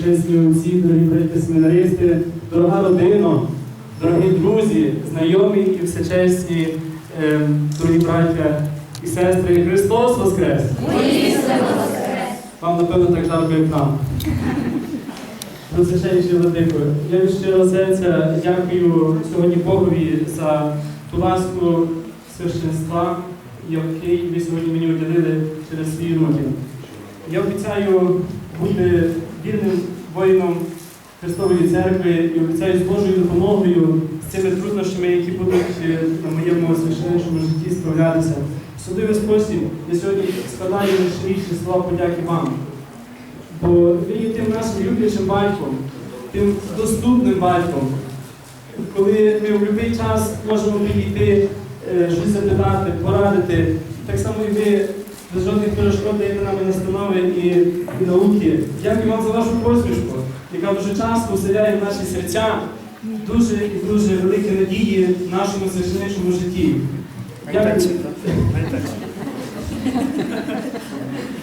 височесні отці, дорогі брати семінаристи, дорога родина, дорогі друзі, знайомі і всечесні, е, дорогі браття і сестри. Христос Воскрес! Вам, напевно, так жарко, як нам. Височайший владико, я від щирого серця дякую сьогодні Богові за ту ласку священства, який ви сьогодні мені уділили через свої руки. Я обіцяю бути вірним воїном Христової церкви і обіцяю з Божою допомогою з цими труднощами, які будуть е, на моєму священному житті справлятися. В особливий спосіб я сьогодні складаю найщиріші слова подяки вам. Бо ви є тим нашим люблячим батьком, тим доступним батьком, коли ми в будь-який час можемо підійти, е, щось запитати, порадити. Так само і ви без жодних перешкод даєте нам і настанови і, і науки. Дякую вам за вашу посмішку, яка дуже часто вселяє в наші серця дуже і дуже великі надії в нашому священничому житті.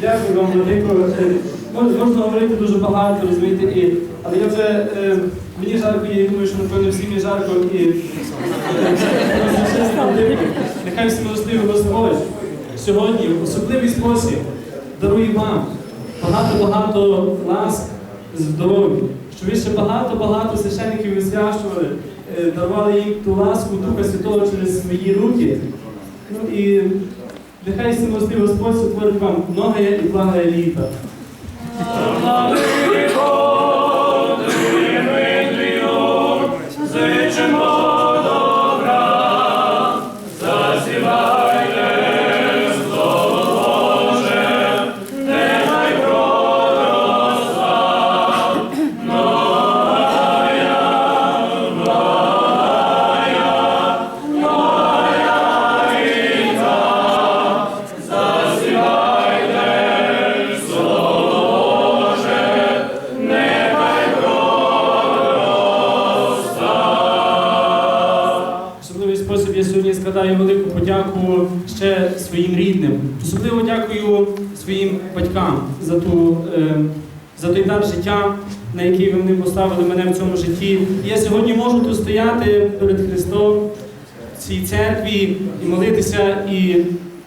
Дякую. Вам, Владико. Е, Можна говорити дуже багато, розумієте, і, але я вже е, мені жарко, я думаю, що напевно всім є жарко і е, нехай всі милостиві Господь сьогодні в особливий спосіб дарує вам багато-багато ласк здоров'я, що ви ще багато-багато священників висвячували, е, дарували їм ту ласку Духа Святого через свої руки. Ну і нехай всемостивий Господь сотворить вам ноги і благое літо. Особливо дякую своїм батькам за, ту, е, за той дар життя, на який вони поставили мене в цьому житті. І я сьогодні можу тут стояти перед Христом в цій церкві і молитися, і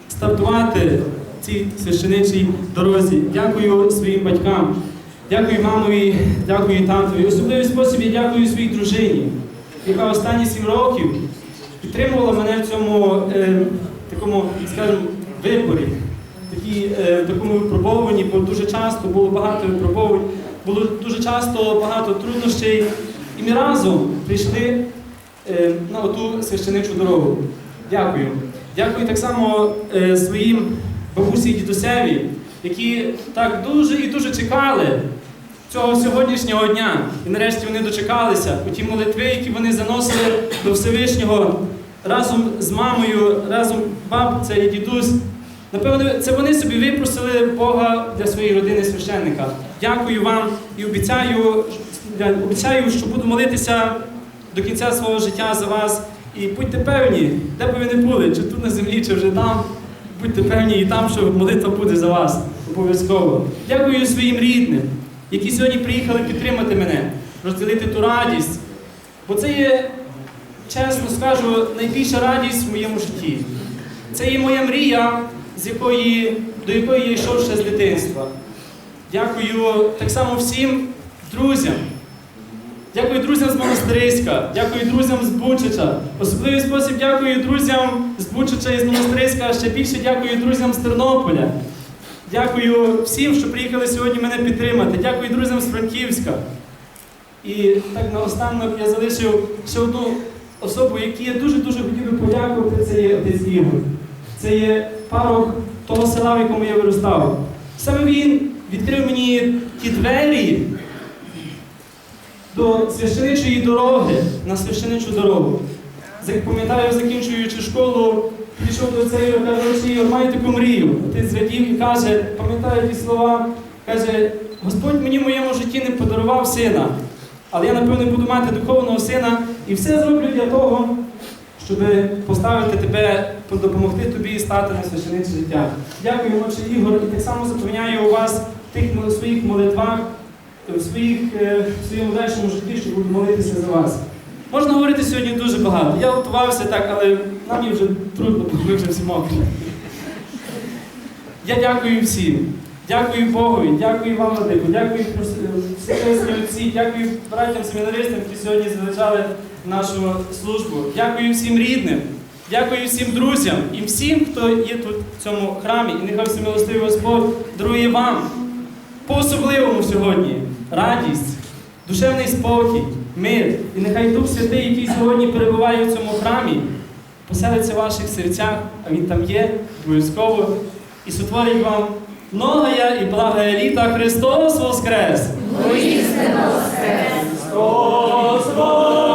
стартувати в цій священичій дорозі. Дякую своїм батькам. Дякую мамові, дякую татові. Особливий спосіб я дякую своїй дружині, яка останні сім років підтримувала мене в цьому е, такому, скажімо, виборі, такі, е, такому випробовуванні, бо дуже часто було багато випробовувань, було дуже часто багато труднощей. І ми разом прийшли е, на оту священичу дорогу. Дякую. Дякую так само е, своїм бабусі і дідусеві, які так дуже і дуже чекали цього сьогоднішнього дня. І нарешті вони дочекалися у ті молитви, які вони заносили до Всевишнього разом з мамою, разом бабця і дідусь. Напевно, це вони собі випросили Бога для своєї родини священника. Дякую вам і обіцяю, обіцяю, що буду молитися до кінця свого життя за вас. І будьте певні, де б ви не були, чи тут на землі, чи вже там, будьте певні і там, що молитва буде за вас обов'язково. Дякую своїм рідним, які сьогодні приїхали підтримати мене, розділити ту радість. Бо це є, чесно скажу, найбільша радість в моєму житті. Це є моя мрія, з якої, до якої я йшов ще з дитинства. Дякую так само всім друзям. Дякую друзям з Монастириська, дякую друзям з Бучича. Особливий спосіб дякую друзям з Бучича і з Монастириська, ще більше дякую друзям з Тернополя. Дякую всім, що приїхали сьогодні мене підтримати. Дякую друзям з Франківська. І так наостанок я залишив ще одну особу, якій я дуже-дуже хотів би подякувати, це є отець Ігор. Це є парох того села, в якому я виростав. Саме він відкрив мені ті двері до священичої дороги, на священичу дорогу. Пам'ятаю, закінчуючи школу, підійшов до і каже, «Отче Ігор, маю таку мрію. Отець зрадів і каже, пам'ятаю ті слова, каже, Господь мені в моєму житті не подарував сина, але я, напевно, буду мати духовного сина і все зроблю для того, щоб поставити тебе, допомогти тобі стати на священице життя. Дякую, отче Ігор, і так само запевняю у вас в тих своїх молитвах, в, своїх, е, в своєму дальшому житті, щоб молитися за вас. Можна говорити сьогодні дуже багато. Я готувався так, але нам є вже трудно, бо ми вже всі мокрі. Я дякую всім. Дякую Богові, дякую вам, Владику, дякую Всесвятні Отці, дякую братям семінаристам, які сьогодні залишали нашу службу. Дякую всім рідним, дякую всім друзям і всім, хто є тут в цьому храмі. І нехай всемилостивий Господь дарує вам по-особливому сьогодні радість, душевний спокій, мир. І нехай Дух Святий, який сьогодні перебуває в цьому храмі, поселиться в ваших серцях, а він там є, обов'язково, і сотворить вам многая і благая літа Христос Воскрес! Воістину воскрес! Христос Воскрес!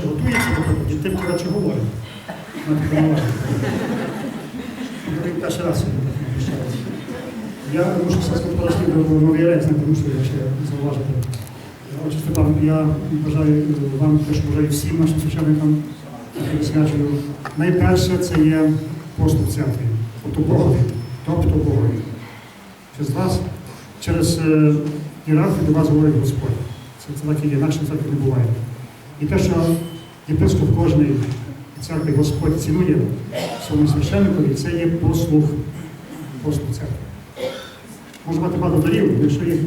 Чим готується проповіді, тим коротше говорить. Перший раз так. Я мушу сказати просто до новий рейс, не тому що я ще зауважити. Отже, Степан, я бажаю вам, теж бажаю всім нашим священникам, які свячую. Найперше це є послуг церкві, тобто Богові, тобто Богові. Через вас, через е, ієрархію до вас говорить Господь. Це, так і є, інакше церкви не буває. І те, що єпископ кожної церкви Господь цінує своєму священникові, це є послуг, послуг церкви. Може мати багато дарів, якщо їх,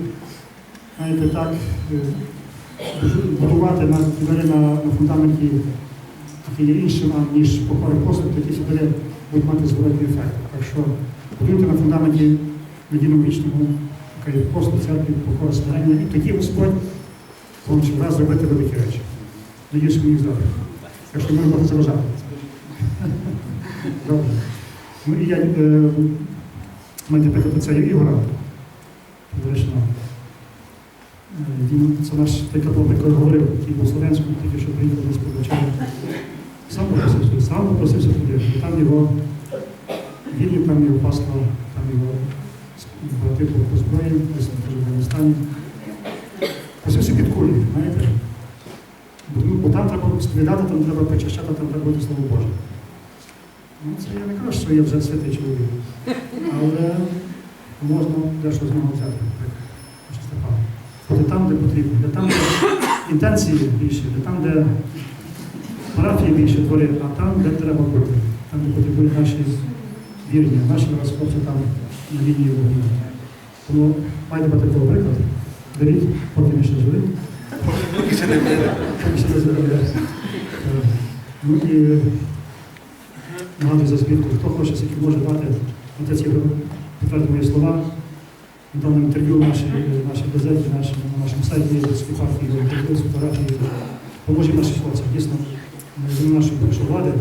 знаєте, так, е, будувати на, на, на фундаменті, є іншим, ніж покори послуг, то ті дари будуть мати зворотний ефект. Так що будуйте на фундаменті надійному вічному, яка є послуг церкві, покора смирення, і тоді Господь помочить вас зробити великі речі. Надіюсь, мені здати. Якщо ми можемо заважати. Добре. Ну і я е, приклад отця Ігора. Вирішено. Він це наш той католик, який говорив, який був Словенському, тільки що приїхав десь повчати. Сам попросився, сам попросився туди. І там його вільні, там його паства, там його брати по зброї, десь теж в Афганістані. Просився під кулі, знаєте? Бо, ну, бо там треба сповідати, там треба причащати, там треба бути Слово Боже. Ну, це я не кажу, що я вже святий чоловік. Але можна дещо з взяти, як Степан. Бути там, де потрібно, де там, де інтенції більше, де там, де парафії більше твори, а там, де треба бути, там, де потребують наші вірні, наші розхопці там на лінії вогню. Тому майте брати того приклад, беріть, поки ми ще живі. Поки ще не зробили. Ну і нагадую за звідку, хто хоче, скільки може дати, отець Ігор підтвердив мої слова. Дав інтерв'ю в нашій, нашій газеті, на нашому сайті є партії, інтерв'ю, фотографії. Поможемо нашим хлопцям. Дійсно, з нашої першої влади,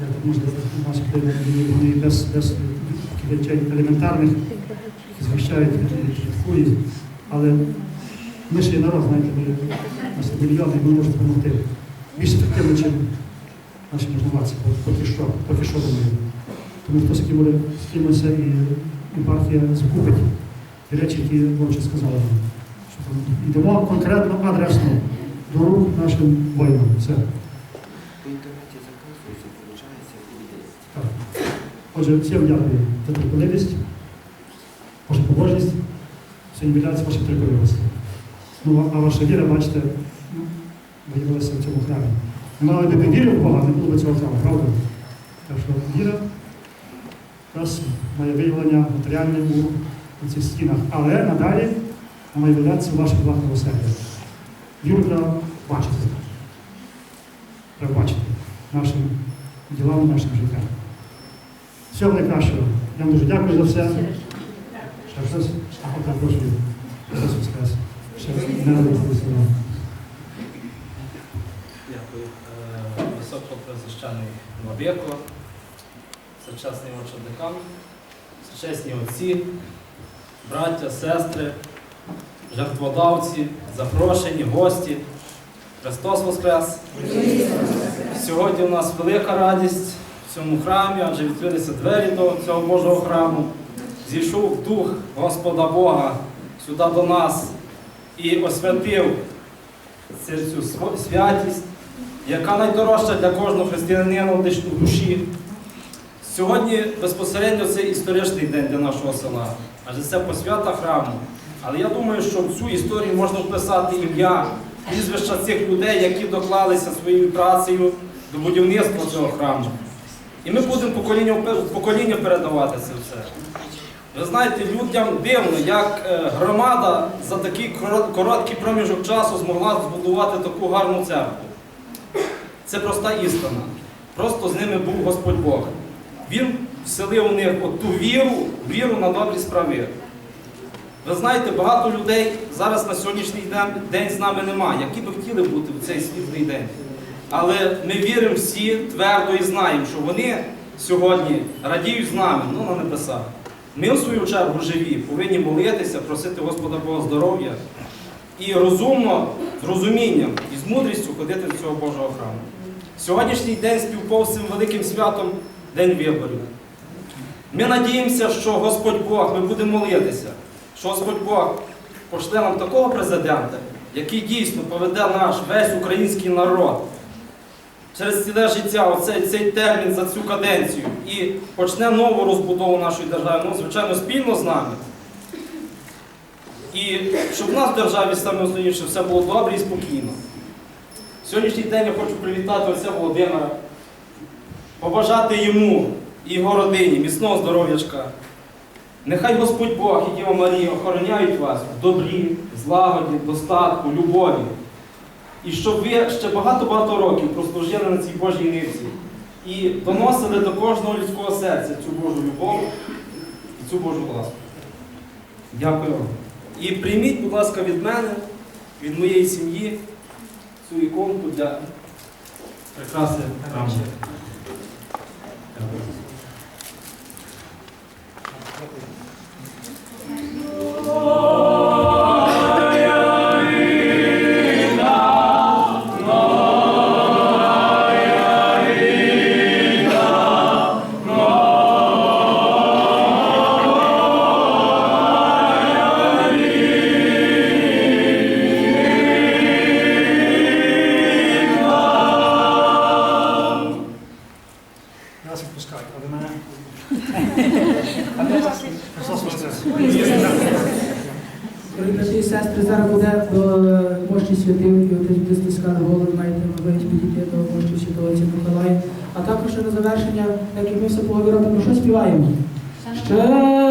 як можна наші вони без, без речей елементарних захищають від. Але ми ж є народ, знаєте, ми мільйони, ми можемо допомогти. Більш ефективно, ніж наші можновладці, поки що, поки що думаю. Тому хтось, який буде скинувся і епархія закупить ті речі, які ви вже сказали нам. Що там йдемо конкретно, адресно до рук нашим воїнам. Все. По інтернеті заказується, виходить, і. Так. Отже, всім дякую за терпеливість, вашу побожність, сьогодні віддається ваша терпеливість. Ну, а ваша віра, бачите, виявилася в цьому храмі. Ну, але би вірив в Бога, не було б цього храму, правда? Так що віра якраз має виявлення матеріальне у, цих стінах. Але надалі вона має виявлятися у ваших власних оселях. Віру треба. Треба бачити нашим ділам, нашим життям. Всього найкращого. Я вам дуже дякую за все. Ще щось? А. Христос Воскрес. Ще не народилися. Високопресвящений Владико, сучасний отче декан, чесні отці, браття, сестри, жертводавці, запрошені, гості. Христос Воскрес! Сьогодні у нас велика радість в цьому храмі, адже відкрилися двері до цього Божого храму. Зійшов Дух Господа Бога сюди до нас і освятив цю святість, яка найдорожча для кожного християнина в душі. Сьогодні безпосередньо це історичний день для нашого села, адже це посвята храму. Але я думаю, що в цю історію можна вписати ім'я, прізвища цих людей, які доклалися своєю працею до будівництва цього храму. І ми будемо покоління в покоління передавати це все. Ви знаєте, людям дивно, як е, громада за такий короткий проміжок часу змогла збудувати таку гарну церкву. Це проста істина. Просто з ними був Господь Бог. Він вселив у них ту віру, віру на добрі справи. Ви знаєте, багато людей зараз на сьогоднішній день, день з нами немає, які би хотіли бути в цей світлий день. Але ми віримо всі твердо і знаємо, що вони сьогодні радіють з нами, ну на небесах. Ми, в свою чергу, живі, повинні молитися, просити Господа Бога здоров'я і розумно, з розумінням і з мудрістю ходити до цього Божого храму. Сьогоднішній день співпав з цим великим святом День виборів. Ми надіємося, що Господь Бог, ми будемо молитися, що Господь Бог пошле нам такого президента, який дійсно поведе наш весь український народ через ціле життя, оцей цей термін за цю каденцію, і почне нову розбудову нашої держави, ну, звичайно, спільно з нами. І щоб в нас в державі саме основніше все було добре і спокійно. Сьогоднішній день я хочу привітати отця Володимира, побажати йому і його родині міцного здоров'ячка. Нехай Господь Бог і Діва Марія охороняють вас в добрі, злагоді, достатку, любові. І щоб ви ще багато-багато років прослужили на цій Божій нивці і доносили до кожного людського серця цю Божу любов і цю Божу ласку. Дякую вам. І прийміть, будь ласка, від мене, від моєї сім'ї цю іконку для прикраси храму. Що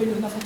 владику ще